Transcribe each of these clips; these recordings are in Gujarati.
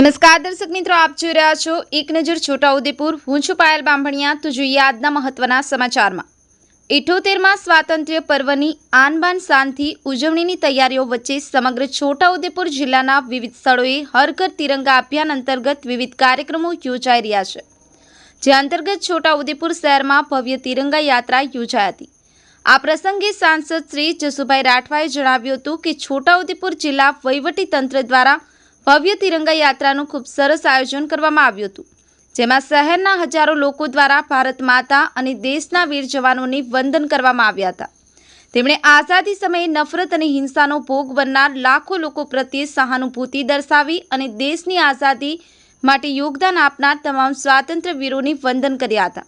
નમસ્કાર, દર્શક મિત્રો, આપ જોઈ રહ્યા છો એક નજર છોટાઉદેપુર. હું છું પાયલ બાંભણિયા તો જોઈએ આજના મહત્વના સમાચારમાં. ઇઠોતેરમાં સ્વાતંત્ર્ય પર્વની આનબાન શાનથી ઉજવણીની તૈયારીઓ વચ્ચે સમગ્ર છોટાઉદેપુર જિલ્લાના વિવિધ સ્થળોએ હર તિરંગા અભિયાન અંતર્ગત વિવિધ કાર્યક્રમો યોજાઈ રહ્યા છે. જે અંતર્ગત છોટાઉદેપુર શહેરમાં ભવ્ય તિરંગા યાત્રા યોજાઈ હતી. આ પ્રસંગે સાંસદ શ્રી જસુભાઈ રાઠવાએ જણાવ્યું હતું કે છોટાઉદેપુર જિલ્લા વહીવટી તંત્ર દ્વારા ભવ્ય તિરંગા યાત્રાનું ખૂબ સરસ આયોજન કરવામાં આવ્યું હતું, જેમાં શહેરના હજારો લોકો દ્વારા ભારત માતા અને દેશના વીર જવાનોને વંદન કરવામાં આવ્યા હતા. તેમણે આઝાદી સમયે નફરત અને હિંસાનો ભોગ બનનાર લાખો લોકો પ્રત્યે સહાનુભૂતિ દર્શાવી અને દેશની આઝાદી માટે યોગદાન આપનાર તમામ સ્વાતંત્ર્ય વીરોને વંદન કર્યા હતા.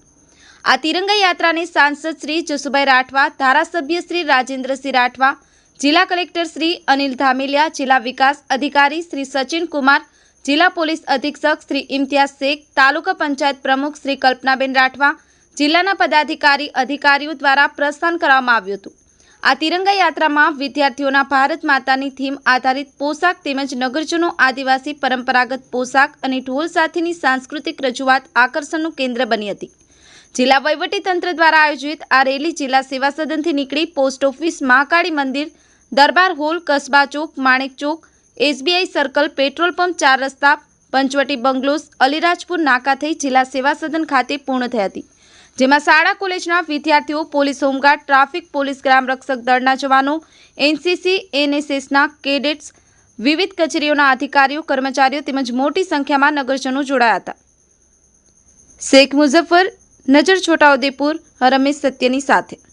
આ તિરંગા યાત્રાને સાંસદ શ્રી જસુભાઈ રાઠવા, ધારાસભ્ય શ્રી રાજેન્દ્રસિંહ રાઠવા જિલ્લા કલેક્ટર શ્રી અનિલ ધામેલિયા, જિલ્લા વિકાસ અધિકારી શ્રી સચિન કુમાર, જિલ્લા પોલીસ અધિક્ષક શ્રી ઇમ્તિયાઝ શેખ, તાલુકા પંચાયત પ્રમુખ શ્રી કલ્પનાબેન રાઠવા, જિલ્લાના પદાધિકારી અધિકારીઓ દ્વારા પ્રસ્થાન કરવામાં આવ્યું હતું. આ તિરંગા યાત્રામાં વિદ્યાર્થીઓના ભારત માતાની થીમ આધારિત પોશાક તેમજ નગરજનો આદિવાસી પરંપરાગત પોશાક અને ઢોલ સાથેની સાંસ્કૃતિક રજૂઆત આકર્ષણનું કેન્દ્ર બની હતી. જિલ્લા વહીવટીતંત્ર દ્વારા આયોજિત આ રેલી જિલ્લા સેવા સદનથી નીકળી પોસ્ટ ઓફિસ મહાકાળી મંદિર દરબાર હોલ, કસબા ચોક, માણેક ચોક, એસબીઆઈ સર્કલ, પેટ્રોલ પંપ, ચાર રસ્તા, પંચવટી બંગલોઝ, અલીરાજપુર, નાકા થઈ જિલ્લા સેવા સદન ખાતે પૂર્ણ થઈ હતી. જેમાં શાળા કોલેજના વિદ્યાર્થીઓ, police home guard, traffic police ગ્રામ રક્ષક દળના જવાનો, એનસીસી, એનએસએસના કેડેટ્સ, વિવિધ કચેરીઓના અધિકારીઓ, કર્મચારીઓ તેમજ મોટી સંખ્યામાં નગરજનો જોડાયા હતા. શેખ મુઝફ્ફર, નજર છોટાઉદેપુર રમેશ સત્યની સાથે.